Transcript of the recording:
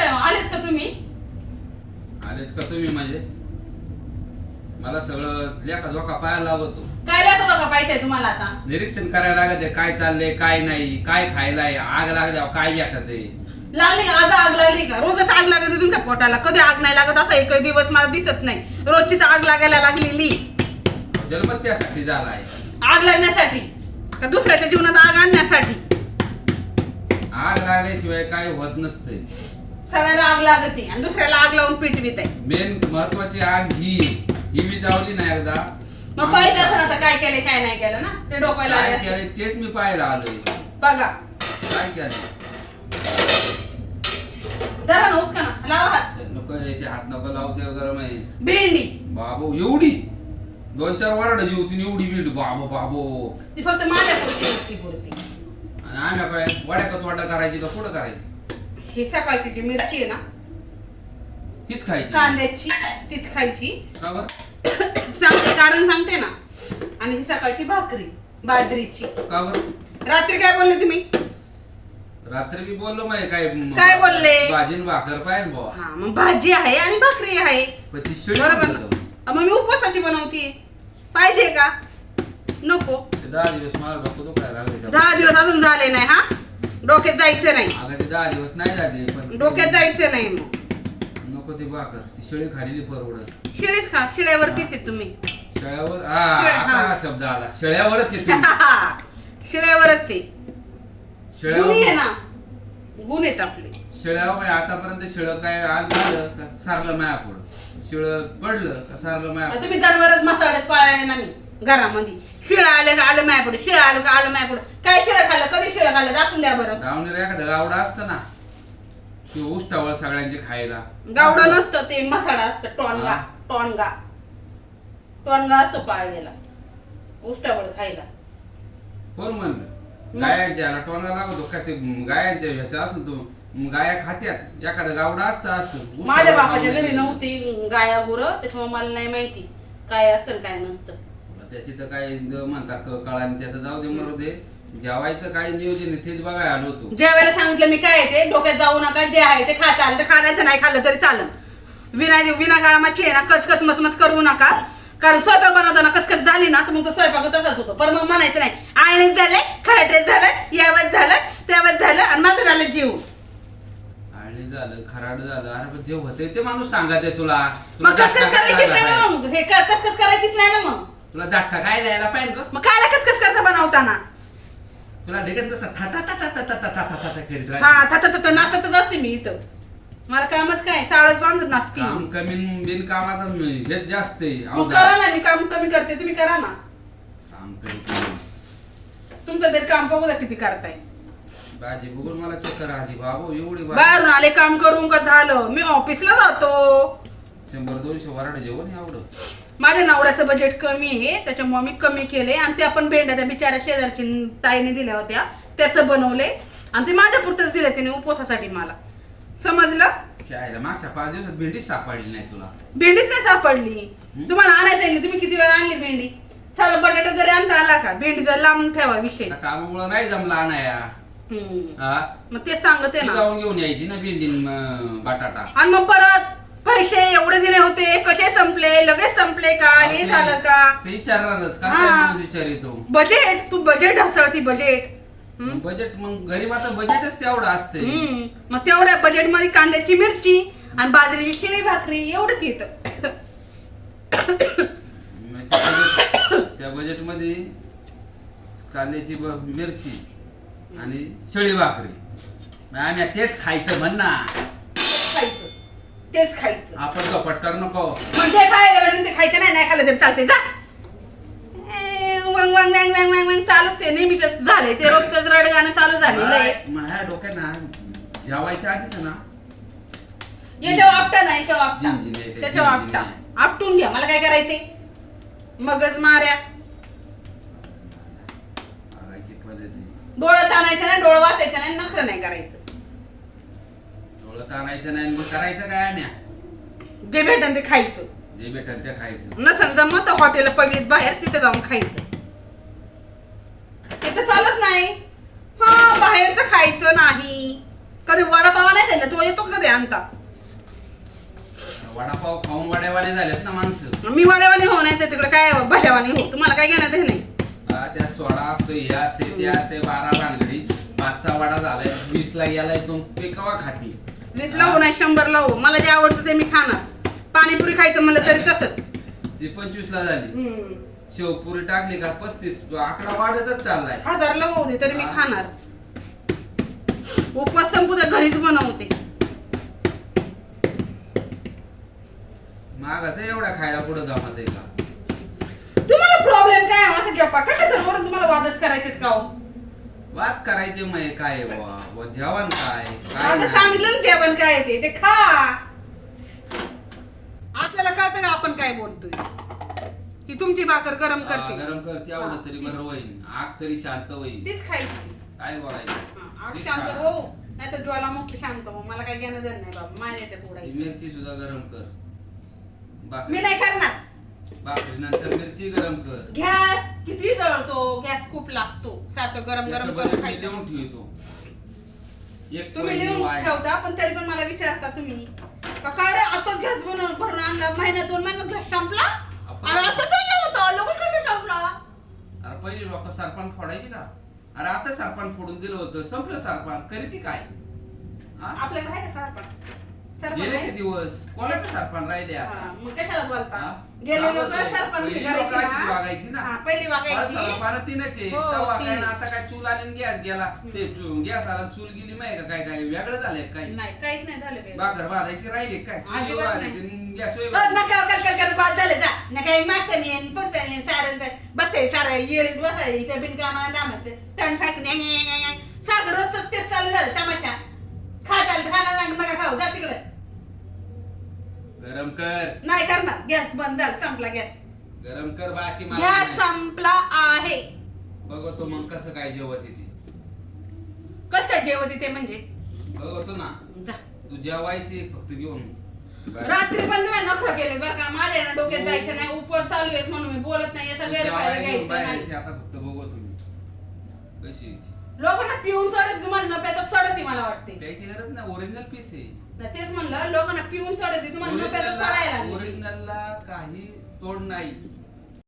करताय मग? आलेच का तुम्ही? आलेच का तुम्ही म्हणजे? मला सगळं लेखा जोखा पाहायला लागतो काय लागतो का पाहिजे तुम्हाला आता? निरीक्षण करायला लागत आहे काय चाललंय काय नाही काय खायला आहे आग लागल्यावर काय भेटत आहे? लागली का? आज आग लागली का? रोजच आग लागत तुमच्या पोटाला. कधी आग नाही लागत असा एकही दिवस मला दिसत नाही. रोजचीच आग लागायला लागलेली. जन्मच त्यासाठी झाला आहे आग लागण्यासाठी? का दुसऱ्याच्या जीवनात आग आणण्यासाठी? आग लागल्याशिवाय काय होत नसतंय. सगळ्याला आग लागते आणि दुसऱ्याला आग लावून पिटवीत आहे मेन महत्वाची आग ही. ही मी जावली ना एकदा. मग पाहिजे असं आता काय केलं काय नाही केलं ना? ते डोकायला काय आले केलं तेच मी पाहायला आलोय. बघा. काय केलं धरा ना उचका ना. लावा हात. नको हे ते हात नको लावते गरम आहे. भेंडी. बाबू एवढी? दोन चार वराड जी होती एवढी बीड बाबो बाबो. ती फक्त माझ्या पुरती पुरती. आणि आम्ही काय वड्या का तोडा करायची का पुढं करायची? ही सकाळची जी मिरची आहे ना हीच खायची. कांद्याची तीच खायची. का बरं? सांगते कारण सांगते ना. आणि ही सकाळची भाकरी बाजरीची. का बरं? रात्री काय बोलले तुम्ही? रात्री मी बोललो माहिती काय म- काय बोलले? भाजीन भाकर पाहिजे बुवा. हा मग भाजी आहे आणि भाकरी आहे. पण ती शिळी बरोबर. मग मी उपवासाची बनवते पाहिजे का? नको. ते दहा दिवस मला डोकं दुखायला लागले त्या- दहा दिवस अजून झाले नाही हा? डोक्यात जायचं नाही. अगं ते दहा दिवस नाही झाले पण डोक्यात जायचं नाही मग. नको ते भाकर ती शिळी खालेली परवडत. शिळीच खा शिळ्यावरतीच आहे तुम्ही. शेळ्यावर? हा शेळ- आता हा. हा शब्द आला. शेळ्यावरच येते शिळ्यावरच आहे. गुन्हे आहे शेळ्यावर ना. गुण आहेत आपले. शेळ्यावर म्हणजे आतापर्यंत शेळ काय आज झालं का सारलं माया पुढं शेळ पडलं का सारलं माया तुम्ही जनावरच मसाळेच पाळले ना मी. घरामध्ये. शिळा आले का आलं माय पुढे शिळा आलं का आलं माय पुढे काय शिळं खाल्लं कधी शिळं खाल्लं? दाखवून द्या बरं. गावणीला एखादं गावडा असतं ना ते उष्टावळ सगळ्यांचे खायला. गावडं. नसतं ते मसाडा असतं टोनगा हा. टोनगा टोनगा असतो पाळलेला उष्टावळ खायला. कोण म्हणलं? गायांच्या याला टोना लागतो का? ते गायांच्या ह्याच्या असं तो गाया खात्यात. एखादं गावडा असतं असं. माझ्या बापाच्या घरी. नव्हती गाया गुरं त्याच्यामुळे मला नाही माहिती काय असतं आणि काय नसतं. त्याची तर काय द- म्हणता क- कळा त्याचं जाऊ दे मरू दे. जेवायचं काय नियोजन आहे तेच बघायला आलो होतो. ज्या वेळेला सांगितलं मी काय आहे ते? डोक्यात जाऊ नका जे आहे ते खाता आलं ते खाण्याचं नाही खाल्लं तरी चालेल. विना विनाकारामाची आहे ना कचकच मसमस करू नका. कारण स्वयंपाक बनवताना कचकच झाली ना तर मग तो स्वयंपाक तसाच होतो. पण मग म्हणायचं नाही आयणीत झालंय खराटेत झालं यावत झालं त्यावत झालं आणि माझं झालं जीव. आणि झालं खराड झालं. अरे पण जे होते ते माणूस आहे तुला. तुला मग झटका काय करायचीच नाही ना? मग? हे क- कचकच करायचीच नाही ना मग? तुला जाठा काय लिहायला पाहिजे ग? मग काय कचकच करता बनवताना. तुला ढेकन तसं थाता थाता हा असते मी इथं. मला कामच काय चाळच बांधत नाचते काम कमी बिन कामाचं हेच जास्त करा ना मी काम कमी करते तुम्ही करा ना. काम करीत तुमचं तरी काम बघू किती करताय. बाजी बघून मला चक्कर आली बाबू एवढी बाजी. बाहेरून आले काम करून का झालं? मी ऑफिसला जातो. शंभर दोनशे वराड जेवण एवढं माझ्या नवऱ्याचं बजेट कमी आहे त्याच्यामुळे मी कमी केले आणि त्या पण भेंड्या त्या बिचाऱ्या शेजारची ताईने दिल्या होत्या त्याचं बनवले आणि ते माझ्या पुरतच दिले तिने उपवासासाठी मला. समजलं? खेळायला मागच्या पाच दिवसात भेंडीच सापडली नाही तुला. भेंडीच नाही सापडली. तुम्हाला आणायला सांगितली तुम्ही किती वेळा आणली भेंडी? साधा बटाटा जरी आणता आला का? भेंडी जर लांबून ठेवा विषय. त्या कामामुळं नाही जमला आणाया हम्म. हा? मग तेच सांगते ती ना. जाऊन घेऊन यायची ना भेंडीन म, बटाटा. आणि मग परत पैसे एवढे दिले होते कसे संपले लगेच संपले झालं का? ते विचारणारच हा. विचार येतो. बजेट तू बजेट ढसळती बजेट. बजेट मग गरीबाचं बजेटच तेवढं असते हम्म. मग तेवढ्या बजेटमध्ये कांद्याची मिरची आणि बाजरीची शिळी भाकरी एवढंच येत. मग त्या budget- त्या बजेटमध्ये कांद्याची ब- मिरची आणि शेळी भाकरी. मग आम्ही तेच खायचं म्हण ना खायचं. तेच खायचं. आपण कपट कर नको. ते खायला भेटेल ते खायचं नाही नाही खाल्लं तरी चालते जा. ए, वंग वंग वंग वंग वंग वंग चालूच आहे नेहमीच झालंय. ते रोजच रडगाणं चालू झालेलं आहे. माझ्या डोक्यात ना जेवायच्या आधीच ना याच्यावर आपटा नाही याच्यावर आपटा. जिम आपटा. आहे. आपटून घ्या मला काय करायचंय? मगज माऱ्या. बघायची पद्धती डोळं ताणायचं नाही डोळं वाचायचं नाही नखरं नाही करायचं. डोळं ताणायचं नाही मग करायचं काय आम्ही जे भेटन ते खायचं. जे भेटल ते खायचं. नसेल जमत हॉटेल पडलीत बाहेर तिथे जाऊन खायचं. तिथे चालत नाही. हा बाहेरचं खायचं नाही. कधी वडापाव नाही खाल्लं तो येतो कधी आणता? वडापाव खाऊन वड्यावाने झालेत ना माणसं. मी वड्यावानी हो नाही तर तिकडे काय भाज्यावानी हो तुम्हाला काय घेण्यात हे नाही. हा, त्या सोडा असतो हे असते ते असते बारा भानगडी. पाचचा वडा झालाय वीस ला गेलाय ते कवा खाती. वीस लावू नाही शंभर लावू. मला जे आवडतं ते मी खाणार. पाणीपुरी खायचं म्हणलं तरी तसंच. ते पंचवीस ला झाली. शेवपुरी टाकली का पस्तीस आकडा वाढतच चाललाय. हजार लावू दे तरी मी खाणार. उपवास संपू दे घरीच बनवते. मागाचं एवढा खायला पुढे जमत आहे का? तुम्हाला प्रॉब्लेम काय आहे? असं गप्पा. कशा तर वरून तुम्हाला वादच करायचे का हो? वाद करायचे मग काय आहे बुवा? बुवा जेवण काय? काय आता नाही. सांगितलं ना जेवण काय आहे ते. ते खा. आपल्याला कळतं का आपण काय बोलतोय? ही तुमची भाकर गरम हा, करते. गरम करते आवडत तरी बरं होईल आग तरी शांत होईल तीच खायची. काय बोलायचं? हा, आग तीच शांत खा. हो. नाही तर ज्वालामुखी शांत हो. मला काही घेणं देणं नाही बाबा. माय येते ही मिरची सुद्धा गरम कर. मी नाही करणार. भाकरी नंतर मिरची गरम कर. गॅस किती जळतो? गॅस खूप लागतो. सारखं गरम गरम करून खायचं. देऊन ठेवतो. एक तुम्ही लिहून. ठेवता पण तरी पण मला विचारता तुम्ही. का काय रे आताच गॅस बनवून भरून आणला. महिना दोन महिन्यात गॅस संपला? आपण- आणि आता बनला होता. लगेच कसं संपला? अरे पहिली लोक सरपण फोडायची का? अरे आता सरपण फोडून दिलं होतं. संपलं सरपण. करीती काय? आपल्याकडे आहे का सरपण? सरपण गेले आहे? ते दिवस. कोणाचं सरपण राहिले आता? हा, मग कशाला बोलता? हा? गेले लोक सांगतोय. सरपण पहिली करायची लोकं अशीच वागायची ना. हा, पहिली वागायची. सरपण तीनच आहे. हो, तेव्हा तीन. काय ना आता काय चूल आली गॅस गेला. ते गॅस आला चूल गेली माहिती का? काय काय? वेगळं झालंय काय नाही काहीच नाही झालं. भाकर भाजायची राहिली काय? अजिबात नाही. गॅस बरं, नका कर कर कर बाद झालं जा. नका हे मागचं नाही पुढचं नाही सारं बसाय सारं येळीत बिनकामाला तण फाकणे सारखं रोजच तेच चालू झालं तमाशा. खाता खाना नका खाऊ जा तिकडे. गरम कर. नाही करणार. गॅस बंद झाला संपला गॅस. गरम कर बाकी मला गॅस नाही. संपला आहे. बघतो मग कसं काय जेवत येते. कस काय जेवत ते म्हणजे? बघतो ना. जा. तू जेवायची फक्त घेऊन. रात्री पण तुम्ही नखर केले बरं का? माझ्या ना डोक्यात जायचं नाही. उपवास चालू आहेत म्हणून मी बोलत नाही. याचा गैरफायदा जेवायला घेऊन घ्यायचा नाही. आता फक्त बघू तुम्ही. कशी आहे ती. लोकांना पिऊन चढत तुम्हाला न प्याता चढत मला वाटते. प्यायची गरज नाही ओरिजिनल पीस आहे. ना तेच म्हणलं लोकांना पिऊन चढत तुम्हाला न चढायला. ओरिजिनलला काही तोड नाही.